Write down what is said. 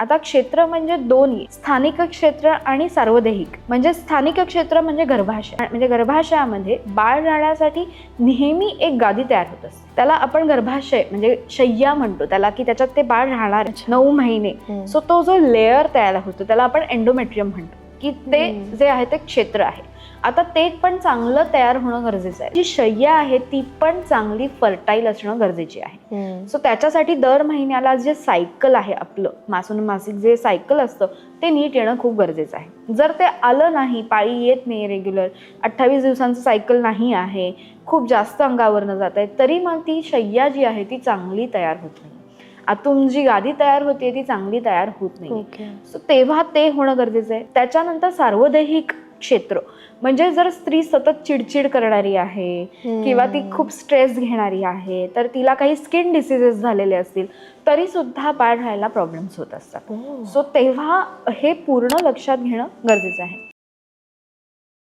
आता क्षेत्र म्हणजे दोन्ही स्थानिक क्षेत्र आणि सार्वदेहिक. म्हणजे स्थानिक क्षेत्र म्हणजे गर्भाशय. म्हणजे गर्भाशयामध्ये बाळ राहण्यासाठी नेहमी एक गादी तयार होत असते. त्याला आपण गर्भाशय म्हणजे शय्या म्हणतो. त्याला की त्याच्यात ते बाळ राहणार. नऊ महिने. सो तो जो लेअर तयार होतो त्याला आपण एन्डोमेट्रियम म्हणतो. की ते. जे आहे ते क्षेत्र आहे. आता ते पण चांगलं तयार होणं गरजेचं आहे. जी शय्या आहे ती पण चांगली फर्टाईल असणं गरजेची आहे. सो त्याच्यासाठी दर महिन्याला जे सायकल आहे आपलं मासून मासिक जे सायकल असतं ते नीट येणं खूप गरजेचं आहे. जर ते आलं नाही पाळी येत नाही रेग्युलर अठ्ठावीस दिवसांचं सायकल नाही आहे खूप जास्त अंगावरनं जात आहे तरी मग ती शय्या जी आहे ती चांगली तयार होत नाही. आतून जी गादी तयार होते ती चांगली तयार होत नाही. सो तेव्हा ते होणं गरजेचं आहे. त्याच्यानंतर सार्वदेहिक क्षेत्र. म्हणजे जर स्त्री सतत चिडचिड करणारी आहे किंवा ती खूप स्ट्रेस घेणारी आहे तर तिला काही स्किन डिसिजेस झालेले असतील तरी सुद्धा बाळ राहायला प्रॉब्लेम्स होत असतात. सो तेव्हा हे पूर्ण लक्षात घेणं गरजेचं आहे.